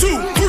two,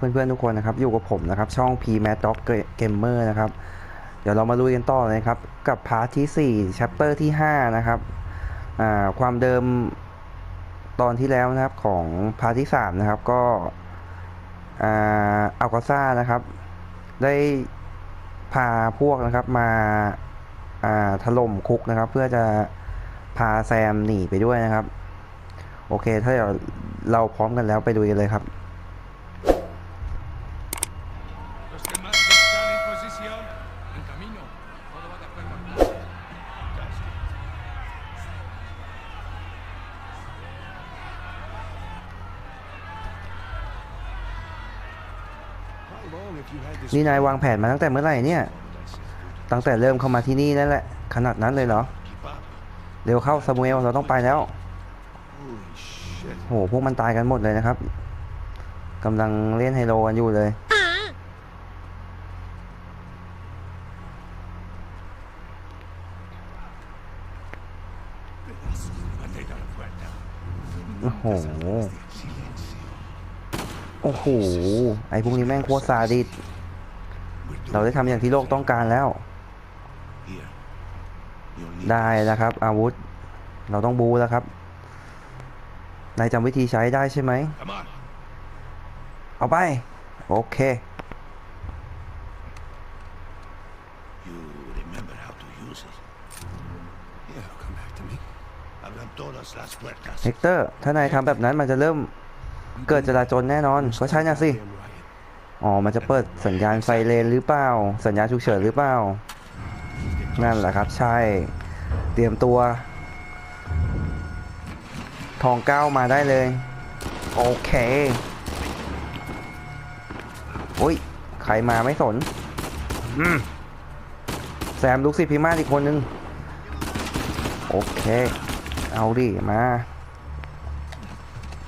เพื่อนๆทุกคนนะครับ อยู่กับผมนะครับ ช่อง P Mad Dog Gamer นะครับ เดี๋ยวเรามาลุยกันต่อเลยครับ กับพาร์ทที่ 4 chapter ที่ 5 นะครับความเดิมตอนที่แล้วนะครับของพาร์ทที่ 3 นะครับ ก็อัลกาซ่านะครับ ได้พาพวกนะครับมาอ่าถล่มคุกนะครับ เพื่อจะพาแซมหนีไปด้วยนะครับ โอเค ถ้าเดี๋ยวเราพร้อมกันแล้วไปดูกันเลยครับ นี่นายวางแผนมาตั้งแต่เมื่อไหร่เนี่ย ตั้งแต่เริ่มเข้ามาที่นี่นั่นแหละ ขนาดนั้นเลยเหรอ เร็วเข้าซามูเอลเราต้องไปแล้ว โห พวกมันตายกันหมดเลยนะครับ กำลังเล่นไฮโลกันอยู่เลย Mantén a la puerta. โอ้โห โอ้โห ไอพวกนี้แม่งโคตรซาดิส เราได้ทำอย่างที่โลกต้องการแล้ว Here. You'll need ได้แล้วครับ อาวุธ เราต้องบูแล้วครับ นายจำวิธีใช้ได้ใช่ไหม Come on. เอาไป โอเค You remember how to use it. Yeah, come back to me. Abran todas las puertas. เฮกเตอร์ ถ้านายทำแบบนั้นมันจะเริ่ม เกิดจราจนแน่นอน ก็ใช่น่ะสิ อ๋อ มันจะเปิดสัญญาณไซเรนหรือเปล่า สัญญาณฉุกเฉินหรือเปล่า นั่นแหละครับ ใช่ เตรียมตัว ทองเก้ามาได้เลย โอเคโอ้ย ใครมาไม่สน อืม แซมลูกศิษย์พิมาอีกคนนึง โอเค เอาดิ มา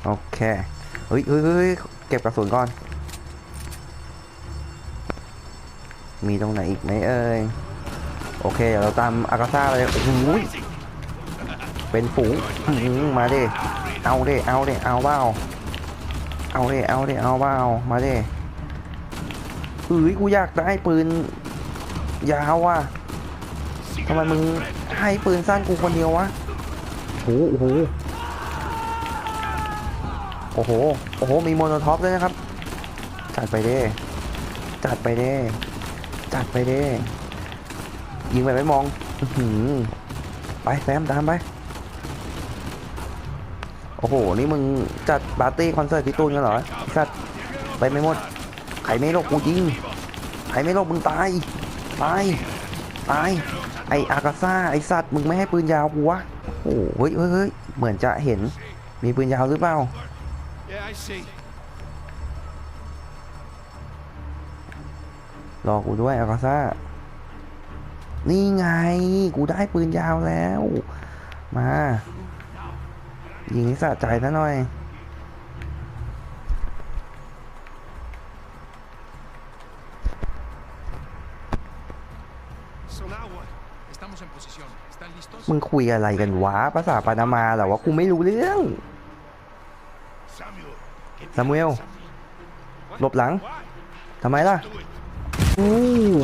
โอเค เฮ้ยเฮ้ยเก็บกระสุนก่อน มีตรงไหนอีกไหมเอ่ย โอเคเดี๋ยวเราตามอากาซ่าเลยโอ้โหยเป็นฝูงมาดิ เอาดิ เอาดิ เอาเบ้าเอาดิ เอาดิ เอาเบ้ามาดิเฮ้ยกูอยากได้ปืนยาวว่ะทำไมมึงให้ปืนสั้นกูคนเดียววะโอ้โห โอ้โห โอ้โห มีโมโนท็อปด้วยนะครับ จัดไปเด้ จัดไปเด้ จัดไปเด้ ยิงไปไม่มองอืไปแซมตามไป โอ้โห นี่มึงจัดปาร์ตี้คอนเสิร์ตพี่ตูนกันเหรอไอ้สัตว์ไปไม่หมดใครไม่โลกกูยิงใครไม่โลกมึงตาย ตาย ตาย ไออากาซ่า ไอสัตว์มึงไม่ให้ปืนยาวกูวะ โอ้โหเฮ้ยเฮ้ยเฮ้ยเหมือนจะเห็น มีปืนยาวหรือเปล่า รอกูด้วยอากาซ่า นี่ไง กูได้ปืนยาวแล้ว มา ยิงให้สะใจซะหน่อย So now what? Estamos en posición. ¿Están listos? มึงคุยอะไรกันวะ ภาษาปานามาเหรอวะ กูไม่รู้เรื่อง Samuel. que ซามูเอลหลบหลังทำไมล่ะอู้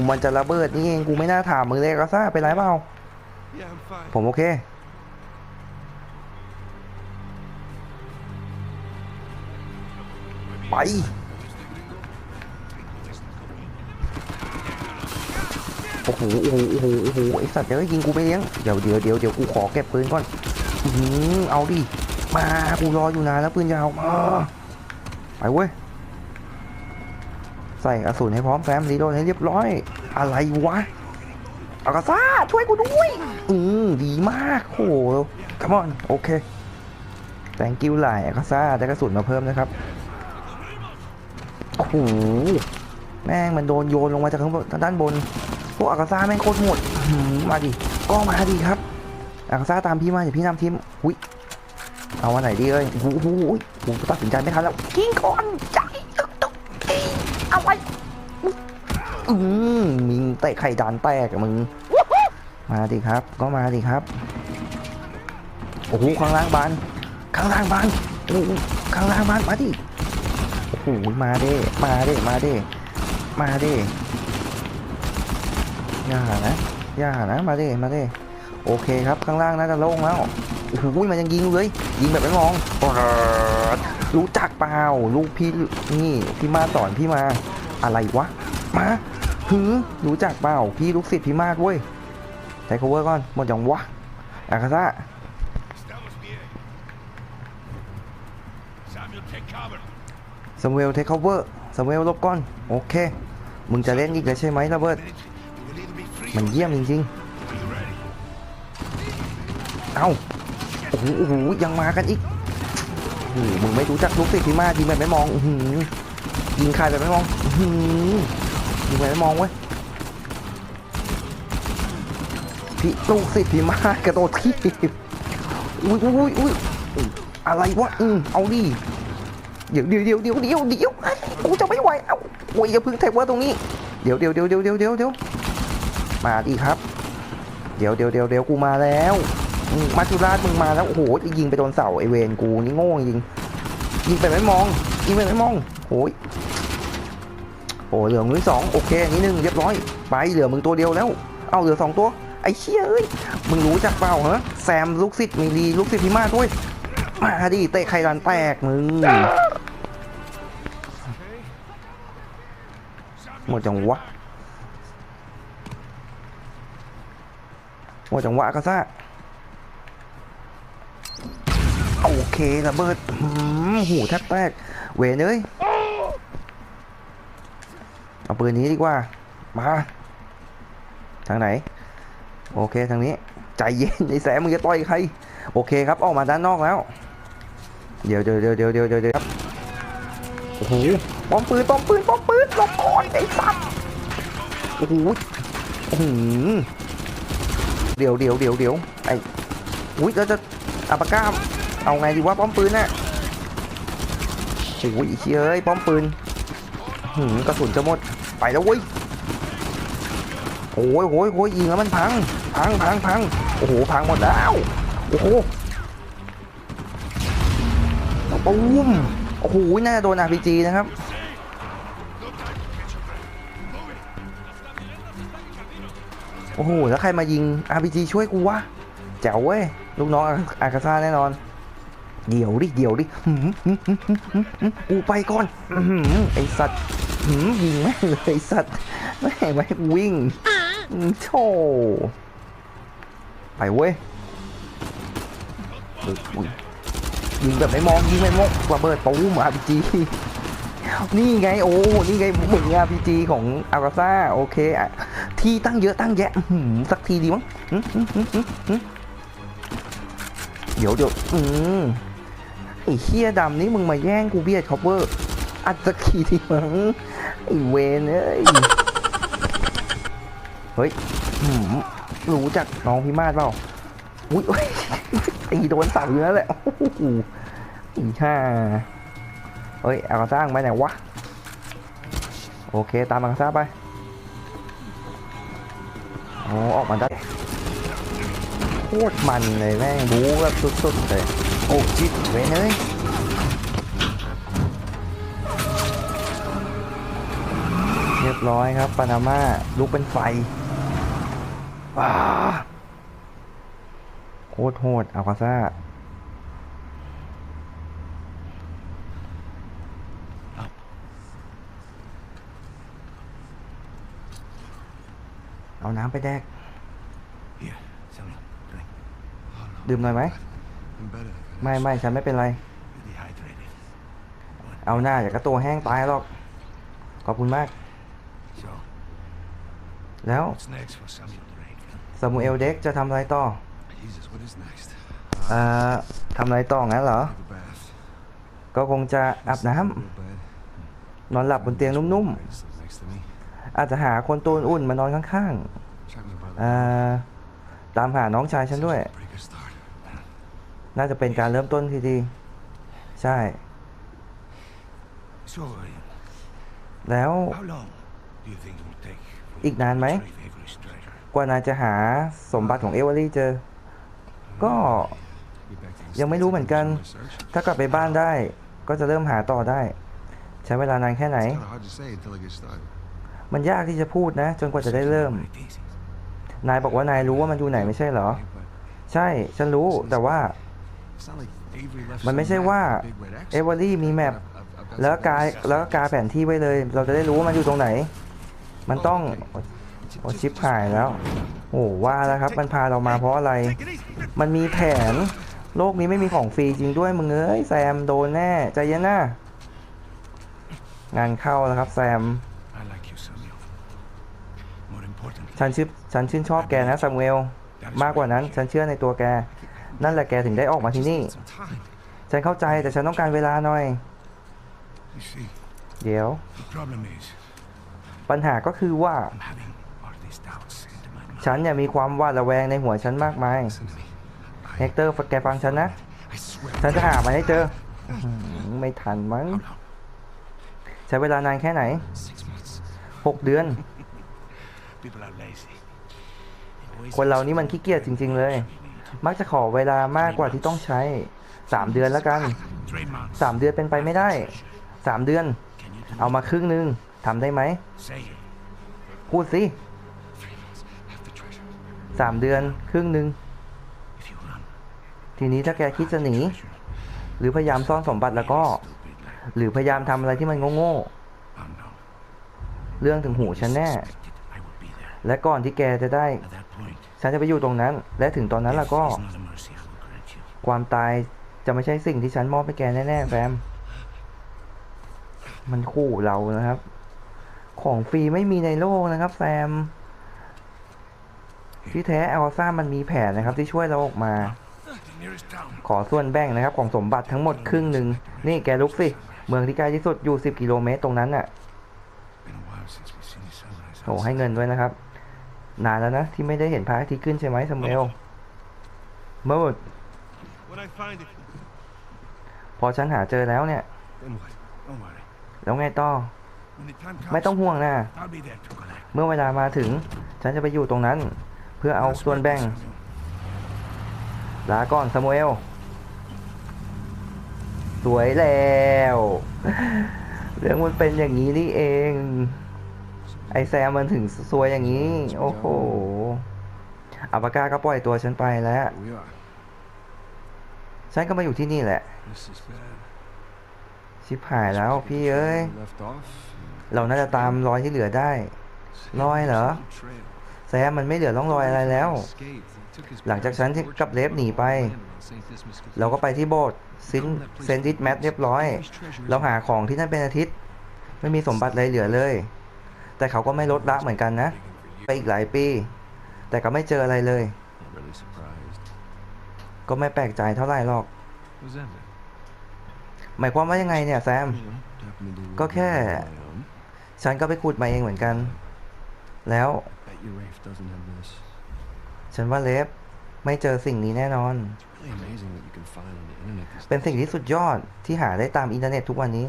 มันจะระเบิดนี่เองกูไม่น่าถามมึงเลยกาซ่าเป็นไรเปล่าผมโอเคไปโอ้โหโอ้โหโอ้โหโอ้โหไอสัตว์เดี๋ยวยิงกูไปเลี้ยงเดี๋ยวเดี๋ยวเดี๋ยวเดี๋ยวกูขอเก็บปืนก่อนอือหือเอาดิมากูรออยู่นานแล้วปืนยาวมา ไปเว้ย ใส่กระสุนให้พร้อมแฟ้มรีโหลดให้เรียบร้อย อะไรวะอากาซ่าช่วยกูด้วย อืมดีมากโห come on โอเค thank you หลายอากาซ่าได้กระสุนมาเพิ่มนะครับโอ้โหแม่งมันโดนโยนลงมาจากข้างบนทางด้านบนพวกอากาซ่าแม่งโคตรโหดหือมาดิก็มาดิครับอากาซ่าตามพี่มาเดี๋ยวพี่นำทีมอุ้ยเอาวันไหนดีเอ้ยโอ้โห ตัดสินใจไม่ทันแล้วกิงก่อนใจตึกตึกเอ้ยเอาไว้อืมมึงเตะไข่ดานแตกมึง มาดิครับ ก็มาดิครับ โอ้โห ข้างล่างบาน ข้างล่างบานโอ้ข้างล่างบาน มาดิ โอ้โห มาเด้ มาเด้ มาเด้ มาเด้ อย่านะ อย่านะ มาเด้ มาเด้ โอเคครับ ข้างล่างน่าจะโล่งแล้วโอ้โหมันยังยิงเลย ยิงแบบไม่มอง รู้จักเปล่าลูกพี่นี่พี่มาสอนพี่มาอะไรวะมาหือรู้จักเปล่าพี่ลูกศิษย์พี่มาดเว้ยใช้ cover ก่อนหมดยังวะอาคาซ่า Estamos bien. Samuel, take cover. สมเวลเทค cover สมเวลลบก่อน โอเค มึงจะเล่นอีกแล้วใช่ไหมระเบิด You will either be free มันเยี่ยมจริง or you ready. ๆเอ้าโอ้โหโอ้โหยังมากันอีกโอ้โหมึงไม่รู้จักลูกศิษย์พี่มาดยิงแบบไม่มองอื้อหือยิงใครแบบไม่มองอื้อหือยิงแบบไม่มองเว้ยพี่ลูกศิษย์พี่มากกระโดดทีบอุ้ยอุ้ยอุ้ยอะไรวะอืมเอาดิเดี๋ยวเดี๋ยวเดี๋ยวเดี๋ยวเดี๋ยวเดี๋ยวไอ้กูจะไม่ไหวเอาโอ้ยอย่าพึ่งแท็กว่าตรงนี้เดี๋ยวเดี๋ยวเดี๋ยวเดี๋ยวเดี๋ยวเดี๋ยวมาดิครับ เดี๋ยวเดี๋ยวเดี๋ยวเดี๋ยวกูมาแล้ว มาจุราชมึงมาแล้วโอ้โหจะยิงไปโดนเสาไอเวนกูนี่โง่จริง ยิงไปไม่มอง ยิงไปไม่มองโอ้ยโอ้เหลือมือสองโอเคอันนี้หนึ่งเรียบร้อยไปเหลือมึงตัวเดียวแล้ว เอาเหลือสองตัวไอ้เชี่ยเอ้ยมึงรู้จักเปล่าเหรอแซมลูกศิษย์มีดีลูกศิษย์พิมาด้วยมาดิเตะไข่ดันแตกมึงหมดจังวะหมดจังหวะกระซ่า เคระเบิดหูแทบแตกเวนเอ้ยเอาปืนนี้ดีกว่า มา ทางไหน โอเคทางนี้ ใจเย็นไอ้แสมึงจะต่อยใคร โอเคครับออกมาด้านนอกแล้ว เดี๋ยวเดี๋ยวเดี๋ยวเดี๋ยวเดี๋ยวเดี๋ยวครับโอ้โหป้อมปืนป้อมปืนป้อมปืนลบก่อนไอ้สัตว์โอ้โหโอ้โหเดี๋ยวเดี๋ยวเดี๋ยวเดี๋ยวไอ้อุ้ยเราจะอัปปากา เอาไงดีวะป้อมปืนน่ะโอ้ยเชี่ยเอ้ยป้อมปืนหืมกระสุนจะหมดไปแล้วเว้ยโอ้ยโอ้ยโอ้ยยิงแล้วมันพัง พังพังพังโอ้โหพังหมดแล้วโอ้โหปุ้มโอ้โหน่าจะโดน RPG นะครับโอ้โหแล้วใครมายิง RPG ช่วยกูวะแจ๋วเว้ยลูกน้องอาอากาซ่าแน่นอน เดี๋ยวดิเดี๋ยวดิหืมหืมหืมหืมหืมหืมกูไปก่อนอื้อหืมไอสัตว์ยิงแม่งเลยไอสัตว์แม่งไม่วิ่งอืมโธ่ไปเว้ยยิงแบบไม่มองยิงไม่มองระเบิดปูมอาร์พีจีนี่ไงโอ้นี่ไงมึงอาร์พีจีของอากาซ่าโอเคอะที่ตั้งเยอะตั้งแยะสักทีดีมั้งอื้อหือหือหือหือเดี๋ยวเดี๋ยวอืม อ้เฮียดำนี่มึงมาแย่งกูเบียดคอปเวอร์ อัดสักทีดีมั้งไอ้เวนเอ้ย เฮ้ยรู้จักน้องพี่มาศเปล่า อุ้ยตีโดนเสาอยู่นั่นแหละ โอ้โหอีห่าเฮ้ยอากาซ่าไปไหนวะ โอเค ตามอากาซ่าไปโอ้ออกมาได้โคตรมันเลยแม่งบู๊แบบสุดๆเลย โอ้จิตเว้ยเอ้ยเรียบร้อยครับปานามาลุกเป็นไฟว้าโคตรโหดอัลคาซ่าเอาน้ำไปแดก Here, Samuel, drink. ดื่มหน่อยไหม I'm better. ไม่ไม่ฉันไม่เป็นไร You're dehydrated. เอาหน้าอย่ากระตัวแห้งตายหรอก ขอบคุณมาก So, แล้ว what's next for Samuel Drake? ซามูเอลเด็กจะทำอะไรต่อ Jesus, what is next? เอ่อทำอะไรต่องั้นเหรอ Have a bath. ก็คงจะอาบน้ำ Go to bed. นอนหลับบนเตียงนุ่ม Nice, like next to me. อาจจะหาคนตัวอุ่นๆมานอนข้าง Check me by ๆ the อ่าตามหาน้องชายฉันด้วย Pretty good start. น่าจะเป็นการเริ่มต้นที่ดี ใช่ So, uh, แล้ว how long do you think it will take for อีกนานไหม to retrieve Avery's treasure? กว่านายจะหาสมบัติของเอเวอรี่เจอ ก็ Get back to the ยังไม่ States รู้ and เหมือนกัน continue my search. ถ้ากลับไปบ้านได้ ก็จะเริ่มหาต่อได้ ใช้เวลานานแค่ไหน It's kind of hard to say until I get started. มันยากที่จะพูดนะ จนกว่าจะได้เริ่ม It is. นายบอกว่านายรู้ว่ามันอยู่ไหนไม่ใช่เหรอ Okay, but ใช่ ฉันรู้แต่ว่า มันไม่ some ใช่ map ว่า with a big red X เอเวอรี่มีแมป I've- I've- I've got แล้ว some กาย notes. แล้วก็กาแผนที่ไว้เลย เราจะได้รู้ว่ามันอยู่ตรงไหน มันต้องโอ้ชิปหายแล้วโอ้ว่าแล้วครับ มันพาเรามาเพราะอะไร Take it easy. มันมีแผน โลกนี้ไม่มีของฟรีจริงด้วยมึงเอ้ยแซมโดนแน่ใจเย็นนะงานเข้าแล้วครับแซม I like you, Samuel. More important, ฉันชื่นฉันชื่นชอบแกนะซามูเอลมากกว่านั้น ฉันเชื่อในตัวแก นั่นแหละแกถึงได้ออกมาที่นี่ Some time. ฉันเข้าใจแต่ฉันต้องการเวลาหน่อย you see, เดี๋ยว the problem is ปัญหาก็คือว่า I'm having all these doubts into my mind. ฉันเนี่ยมีความหวาดระแวงในหัวฉันมากมาย Listen to me. เฮกเตอร์แกฟังฉันนะ I swear. ฉันจะหามันให้เจออื้อหือไม่ทันมั้ง How long? ใช้เวลานานแค่ไหน Six months. หกเดือน People are lazy. They always คนเรานี่มันขี้เกียจจริง ๆ เลย มักจะขอเวลามากกว่าที่ต้องใช้สามเดือนแล้วกันสามเดือนเป็นไปไม่ได้สามเดือน เอามาครึ่งหนึ่งทำได้ไหมพูดสิสามเดือนครึ่งหนึ่งทีนี้ถ้าแกคิดจะหนี หรือพยายามซ่อนสมบัติแล้วก็ หรือพยายามทำอะไรที่มันโง่ๆเรื่องถึงหูฉันแน่ และก่อนที่แกจะได้ ฉันจะไปอยู่ตรงนั้น และถึงตอนนั้น death แล้วก็ is not a mercy I will grant you. ความตายจะไม่ใช่สิ่งที่ฉันมอบให้แกแน่ๆแฟม มันขู่เรานะครับ ของฟรีไม่มีในโลกนะครับ แฟม ที่แท้อัลซ่ามันมีแผนนะครับ ที่ช่วยเราออกมา The nearest town. ขอส่วนแบ่งนะครับ ของสมบัติทั้งหมดครึ่งหนึ่งนี่แกลุกสิ เมืองที่ใกล้ที่สุดอยู่ 10 กิโลเมตรตรงนั้นน่ะ Been a while since we've seen the sunrise. โหให้เงินด้วยนะครับ นานแล้วนะ ที่ไม่ได้เห็นพระอาทิตย์ขึ้นใช่ไหมสมเอลเมื่อพอฉันหาเจอแล้วเนี่ย แล้วไงต่อ ไม่ต้องห่วงนะ เมื่อเวลามาถึง ฉันจะไปอยู่ตรงนั้น เพื่อเอาส่วนแบ่ง ลาก่อนซามูเอล สวยแล้ว เรื่องมันเป็นอย่างนี้นี่เอง ไอแซมมันถึงสวยอย่างนี้ โอ้โหอัปปากาก็ปล่อยตัวฉันไปแล้ว Here we are. ฉันก็มาอยู่ที่นี่แหละ This is bad. ชิบหายแล้วพี่เอ้ย We left off. เราน่าจะตามรอยที่เหลือได้ Loi เหรอ? Trail. แซมมันไม่เหลือร่องรอยอะไรแล้ว Escaped. He took his หลังจากฉันที่กับเลฟหนีไป St. Dismas เราก็ไปที่โบสถ์ซินเซนติสแมทเรียบร้อย เราหาของที่นั่นเป็นอาทิตย์ ไม่มีสมบัติอะไรเหลือเลย แต่เขาก็ไม่ลดละเหมือนกันนะ ไปอีกหลายปี แต่ก็ไม่เจออะไรเลย ก็ไม่แปลกใจเท่าไหร่หรอก หมายความว่ายังไงเนี่ยแซม You know, happened to do Có what cái- we rely on. ฉันก็ไปขุดมาเองเหมือนกัน แล้ว ฉันว่าเลฟไม่เจอสิ่งนี้แน่นอน เป็นสิ่งที่สุดยอดที่หาได้ตามอินเทอร์เน็ตทุกวันนี้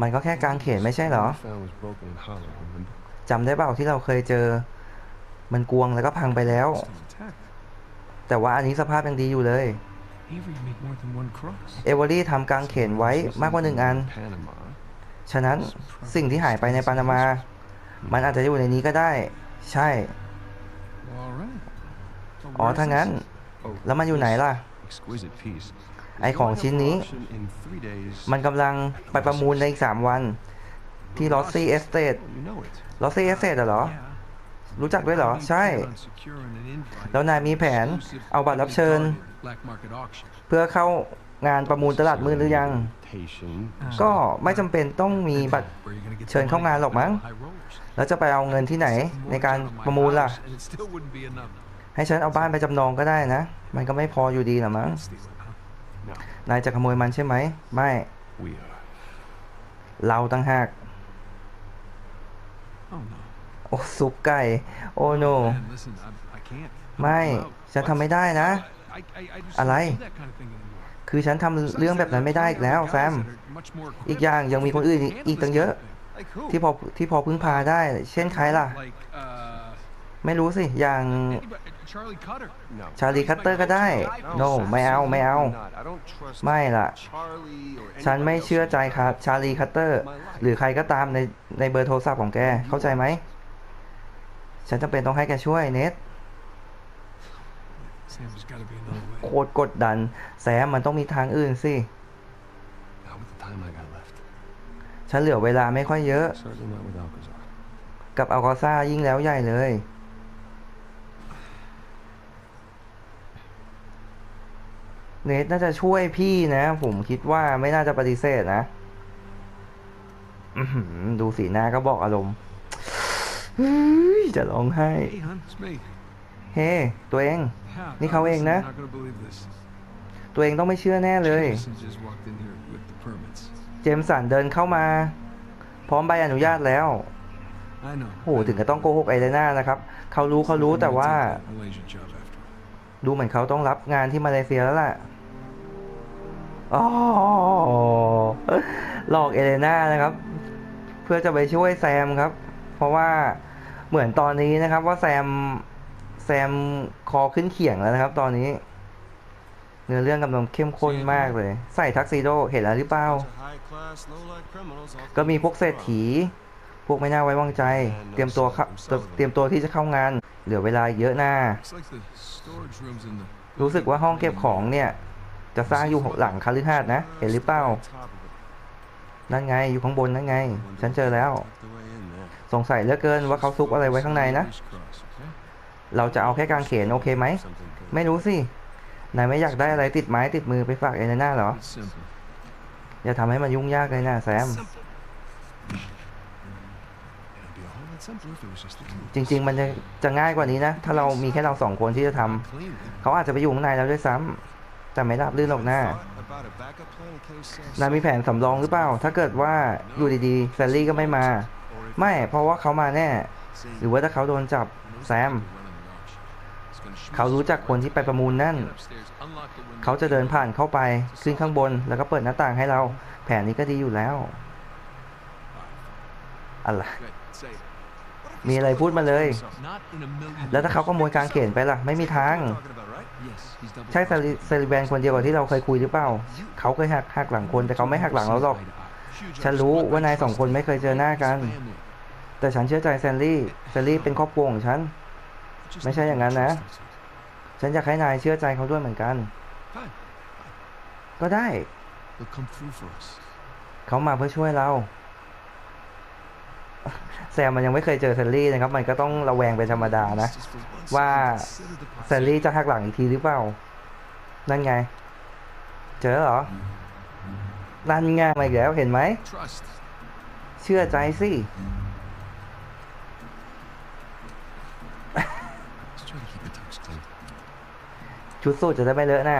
มันก็แค่กางเขนไม่ใช่เหรอจำได้เปล่าที่เราเคยเจอ มันกวงแล้วก็พังไปแล้ว แต่ว่าอันนี้สภาพยังดีอยู่เลย เอเวอรี่ทำกางเขนไว้มากกว่าหนึ่งอัน ฉะนั้นสิ่งที่หายไปในปานามา มันอาจจะอยู่ในนี้ก็ได้ ใช่ อ๋อถ้างั้น แล้วมันอยู่ไหนล่ะ ไอของชิ้นนี้ มันกำลังไปประมูลในอีกสามวัน ที่ลอสซี่เอสเตดลอสซี่เอสเตดเหรอ รู้จักด้วยเหรอ ใช่ แล้วนายมีแผนเอาบัตรรับเชิญ เพื่อเข้างานประมูลตลาดมืดหรือยัง ก็ไม่จำเป็นต้องมีบัตรเชิญเข้างานหรอกมั้ง แล้วจะไปเอาเงินที่ไหนในการประมูลล่ะ ให้ฉันเอาบ้านไปจำนองก็ได้นะ มันก็ไม่พออยู่ดีหรอมั้ง นายจะขโมยมันใช่ไหม ไม่ we are. เราตั้งหาก Oh no. โอ้ซุปไก่ โอ้โน Man, listen, I, I can't. ไม่ฉันทำไม่ได้นะ I, I, I just อะไร don't do that kind of thing anymore. คือฉันทำเรื่องแบบนั้นไม่ได้อีกแล้วแซม Much more อีกอย่างยังมีคนอื่นอีกตั้งเยอะ Like who? ที่พอที่พอพึ่งพาได้ เช่นใครล่ะ Like, uh, ไม่รู้สิ อย่าง anybody- Charlie Cutter. No. ชาลีคัตเตอร์ก็ได้ no ไม่เอาไม่เอา I don't trust ไม่ล่ะ Charlie or ฉันไม่ anybody เชื่อ else ใจครับชาลีคัตเตอร์ หรือใครก็ตามในในเบอร์โทรศัพท์ของแก เข้าใจไหม ฉันจำเป็นต้องให้แกช่วยเนท Sam, there's gotta be another way. โคตรกดดัน แซมมันต้องมีทางอื่นสิ Not with the time I got left. ฉันเหลือเวลาไม่ค่อยเยอะ Certainly not with Alcazar. กับอัลกอซ่ายิ่งแล้วใหญ่เลย เนทน่าจะช่วยพี่นะ ผมคิดว่าไม่น่าจะปฏิเสธนะดูสีหน้าก็บอกอารมณ์จะร้องไห้ Hey, hon, it's me. เฮ้ ตัวเอง Yeah, Ni uh, khao eng listen, na? You're not gonna believe this. ตัวเองต้องไม่เชื่อแน่เลย เจมสันเดินเข้ามา พร้อมใบอนุญาตแล้ว I know. โหถึงกับต้องโกหกไอเลน่านะครับ เขารู้เขารู้แต่ว่า ดูเหมือนเขาต้องรับงานที่มาเลเซียแล้วล่ะ หลอกเอเลน่านะครับ เพื่อจะไปช่วยแซมครับ เพราะว่าเหมือนตอนนี้นะครับ ว่าแซมแซมคอขึ้นเขียงแล้วนะครับ ตอนนี้ เนื้อเรื่องกำลังเข้มข้นมากเลย ใส่ทักซิโดเห็นแล้วหรือเปล่า ก็มีพวกเศรษฐี พวกไม่น่าไว้วางใจ เตรียมตัวเข้าเตรียมตัวที่จะเข้างาน เหลือเวลาเยอะหน้า รู้สึกว่าห้องเก็บของเนี่ย จะสร้างอยู่หลังคาลิฮาดนะ เห็นหรือเปล่า นั่นไงอยู่ข้างบนนั่นไง ฉันเจอแล้ว สงสัยเหลือเกินว่าเขาซุกอะไรไว้ข้างในนะ เราจะเอาแค่กางเขนโอเคไหม ไม่รู้สิ นายไม่อยากได้อะไรติดไม้ติดมือไปฝากเอเลน่าเหรอ อย่าทำให้มันยุ่งยากเลยนะแซม จริง ๆ มันจะจะง่ายกว่านี้นะ ถ้าเรามีแค่เราสองคนที่จะทำเขาอาจจะไปอยู่ข้างในแล้วด้วยซ้ำ แต่ไม่รับลื่นหรอกหน้า About a backup plan in case, uh, นายมีแผนสำรองหรือเปล่า ถ้าเกิดว่าอยู่ดีๆแซลลี่ก็ไม่มา ไม่เพราะว่าเขามาแน่ หรือว่าถ้าเขาโดนจับแซม เขารู้จักคนที่ไปประมูลนั่น เขาจะเดินผ่านเข้าไปขึ้นข้างบนแล้วก็เปิดหน้าต่างให้เรา แผนนี้ก็ดีอยู่แล้ว อะไรมีอะไรพูดมาเลย แล้วถ้าเขาขโมยกางเขนไปล่ะ ไม่มีทาง ใช่เซลิเซลิแบนคนเดียวกับที่เราเคยคุยหรือเปล่า เขาเคยหักหักหลังคนแต่เขาไม่หักหลังเราหรอก ฉันรู้ว่านายสองคนไม่เคยเจอหน้ากัน แต่ฉันเชื่อใจแซนลี่แซนลี่เป็นครอบครัวของฉัน ไม่ใช่อย่างนั้นนะ ฉันอยากให้นายเชื่อใจเขาด้วยเหมือนกัน ก็ได้ They'll come through for us. เขามาเพื่อช่วยเรา แซมมันยังไม่เคยเจอแซลลี่นะครับ มันก็ต้องระแวงเป็นธรรมดานะ ว่า consider the แซลลี่จะหักหลังอีกทีหรือเปล่า นั่นไง เจอเหรอ นั่นไงมาอีกแล้วเห็นไหม เชื่อใจสิชุดสูทจะได้ไม่เลอะหน้า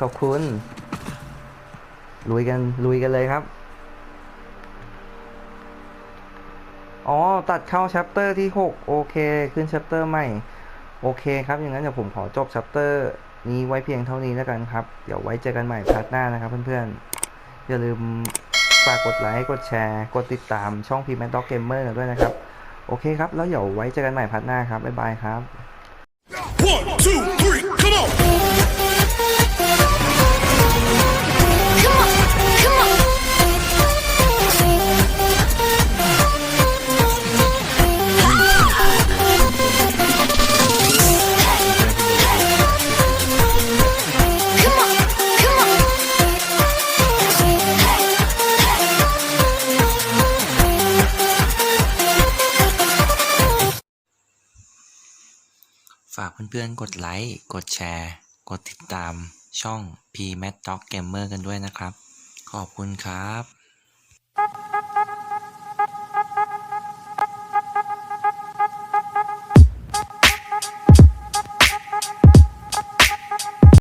ขอบคุณ ลุยกัน ลุยกันเลยครับ อ๋อ ตัดเข้าชัปเตอร์ที่ 6 โอเค ขึ้นชัปเตอร์ใหม่ โอเคครับอย่างนั้นเดี๋ยวผมขอจบชัปเตอร์นี้ไว้เพียงเท่านี้แล้วกันครับ เดี๋ยวไว้เจอกันใหม่พาร์ทหน้านะครับเพื่อนๆ อย่าลืมฝากกดไลค์ กดแชร์ กดติดตามช่องพีแมนด็อกเกมเมอร์ด้วยนะครับ โอเคครับ แล้วเดี๋ยวไว้เจอกันใหม่พาร์ทหน้าครับ บ๊ายบายครับ One, two, three, come on! พื่อนๆ กดไลค์ กดแชร์ กดติดตามช่อง P m a t Dog Gamer กันด้วยนะครับ ขอบคุณครับ